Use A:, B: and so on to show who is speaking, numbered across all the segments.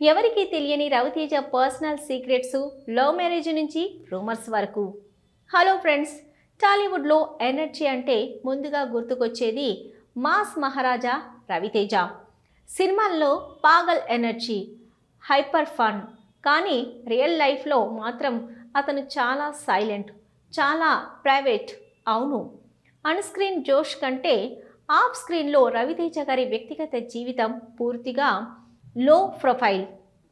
A: ఎవరికీ తెలియని Ravi Teja personal secrets love marriage నుంచి రూమర్స్ వరకు. హలో ఫ్రెండ్స్ టాలీవుడ్లో ఎనర్జీ అంటే ముందుగా గుర్తుకొచ్చేది మాస్ మహారాజా రవితేజ. సినిమాల్లో పాగల్ ఎనర్జీ హైపర్ ఫన్ కానీ రియల్ లైఫ్లో మాత్రం అతను చాలా సైలెంట్ చాలా ప్రైవేట్ అవును. అన్ స్క్రీన్ జోష్ కంటే ఆఫ్ స్క్రీన్లో రవితేజ గారి వ్యక్తిగత జీవితం పూర్తిగా లో ప్రొఫైల్.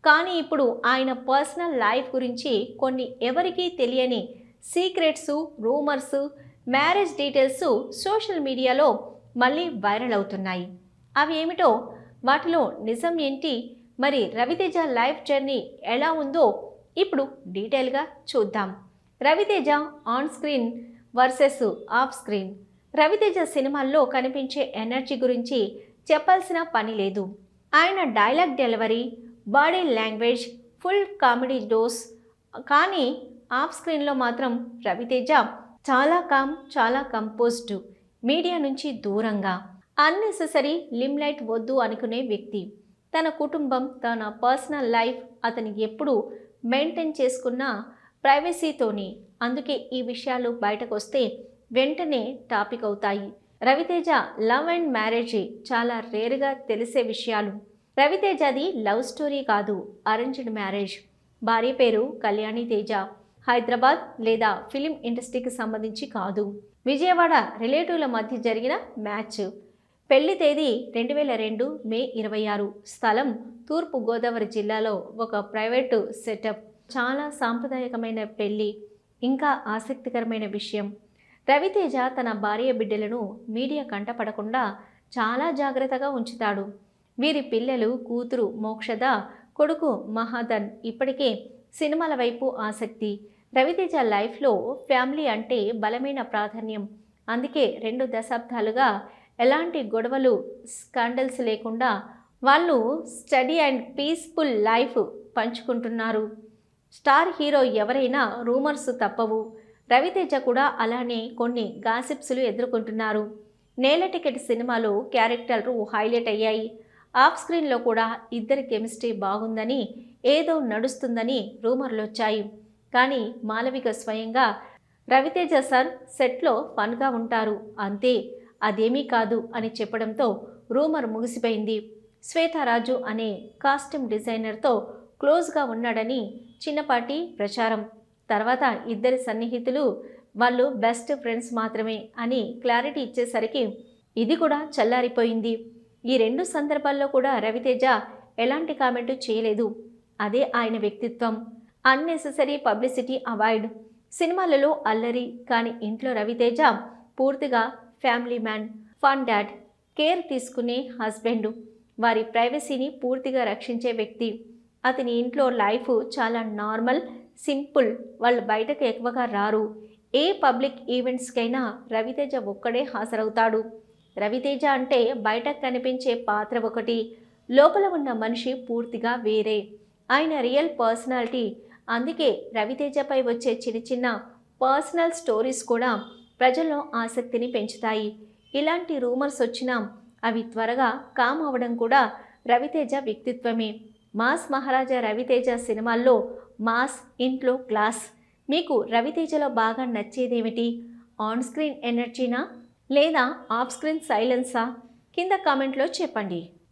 A: కానీ ఇప్పుడు ఆయన పర్సనల్ లైఫ్ గురించి కొన్ని ఎవరికీ తెలియని secrets rumours marriage details social మీడియాలో మళ్ళీ వైరల్ అవుతున్నాయి. అవి ఏమిటో వాటిలో నిజం ఏంటి మరి రవితేజ లైఫ్ జర్నీ ఎలా ఉందో ఇప్పుడు డీటెయిల్గా చూద్దాం. Ravi Teja on screen versus off screen. Ravi Teja సినిమాల్లో కనిపించే ఎనర్జీ గురించి చెప్పాల్సిన పని లేదు. ఆయన dialogue delivery body language full comedy dose కానీ ఆఫ్ స్క్రీన్లో మాత్రం రవితేజ చాలా కామ్ చాలా కంపోజ్డ్ మీడియా నుంచి దూరంగా అన్నెసెసరీ లిమ్లైట్ వద్దు అనుకునే వ్యక్తి. తన కుటుంబం తన పర్సనల్ లైఫ్ అతని ఎప్పుడు మెయింటైన్ చేసుకున్న ప్రైవసీతోని. అందుకే ఈ విషయాలు బయటకు వస్తే వెంటనే టాపిక్ అవుతాయి. రవితేజ లవ్ అండ్ మ్యారేజ్ చాలా రేరుగా తెలిసే విషయాలు. రవితేజది లవ్ స్టోరీ కాదు అరేంజ్డ్ మ్యారేజ్. భార్య పేరు కళ్యాణి తేజ. హైదరాబాద్ లేదా ఫిలిం ఇండస్ట్రీకి సంబంధించి కాదు. విజయవాడ రిలేటివ్ల మధ్య జరిగిన మ్యాచ్. పెళ్ళి తేదీ రెండు వేల రెండు మే ఇరవై ఆరు. స్థలం తూర్పు గోదావరి జిల్లాలో ఒక ప్రైవేటు సెటప్. చాలా సాంప్రదాయకమైన పెళ్ళి. ఇంకా ఆసక్తికరమైన విషయం. రవితేజ తన భార్య బిడ్డలను మీడియా కంటపడకుండా చాలా జాగ్రత్తగా ఉంచుతాడు. వీరి పిల్లలు కూతురు మోక్షద కొడుకు మహాదన్ ఇప్పటికే సినిమాల వైపు ఆసక్తి. రవితేజ లైఫ్లో ఫ్యామిలీ అంటే బలమైన ప్రాధాన్యం. అందుకే రెండు దశాబ్దాలుగా ఎలాంటి గొడవలు స్కాండల్స్ లేకుండా వాళ్ళు స్టడీ అండ్ పీస్ఫుల్ లైఫ్ పంచుకుంటున్నారు. స్టార్ హీరో ఎవరైనా రూమర్స్ తప్పవు. రవితేజ కూడా అలానే కొన్ని గాసిప్స్లు ఎదుర్కొంటున్నారు. నేల టికెట్ సినిమాలో క్యారెక్టర్లు హైలైట్ అయ్యాయి. ఆఫ్ స్క్రీన్లో కూడా ఇద్దరి కెమిస్ట్రీ బాగుందని ఏదో నడుస్తుందని రూమర్లు వచ్చాయి. కానీ మాలవిక స్వయంగా రవితేజ సార్ సెట్లో ఫన్గా ఉంటారు. అంతే అదేమీ కాదు అని చెప్పడంతో రూమర్ ముగిసిపోయింది. శ్వేతారాజు అనే కాస్ట్యూమ్ డిజైనర్తో క్లోజ్గా ఉన్నాడని చిన్నపాటి ప్రచారం. తర్వాత ఇద్దరి సన్నిహితులు వాళ్ళు బెస్ట్ ఫ్రెండ్స్ మాత్రమే అని క్లారిటీ ఇచ్చేసరికి ఇది కూడా చల్లారిపోయింది. ఈ రెండు సందర్భాల్లో కూడా రవితేజ ఎలాంటి కామెంటు చేయలేదు. అదే ఆయన వ్యక్తిత్వం. అన్నెసెసరీ పబ్లిసిటీ అవాయిడ్ సినిమాలలో అల్లరి కానీ ఇంట్లో రవితేజ పూర్తిగా family man fun dad care తీసుకునే హస్బెండ్ వారి ప్రైవసీని పూర్తిగా రక్షించే వ్యక్తి. అతని ఇంట్లో లైఫ్ చాలా నార్మల్ సింపుల్. వాళ్ళు బయటకు ఎక్కువగా రారు. ఏ పబ్లిక్ ఈవెంట్స్కైనా రవితేజ ఒక్కడే హాజరవుతాడు. రవితేజ అంటే బయటకు కనిపించే పాత్ర ఒకటి. లోపల ఉన్న మనిషి పూర్తిగా వేరే. ఆయన రియల్ పర్సనాలిటీ. అందుకే రవితేజపై వచ్చే చిన్న చిన్న పర్సనల్ స్టోరీస్ కూడా ప్రజల్లో ఆసక్తిని పెంచుతాయి. ఇలాంటి రూమర్స్ వచ్చినా అవి త్వరగా కామ్ అవ్వడం కూడా రవితేజ వ్యక్తిత్వమే. మాస్ మహారాజా రవితేజ సినిమాల్లో మాస్ ఇంట్లో క్లాస్. మీకు రవితేజలో బాగా నచ్చేదేమిటి? ఆన్ స్క్రీన్ ఎనర్జీనా లేదా ఆఫ్ స్క్రీన్ సైలెన్సా? కింద కామెంట్లో చెప్పండి.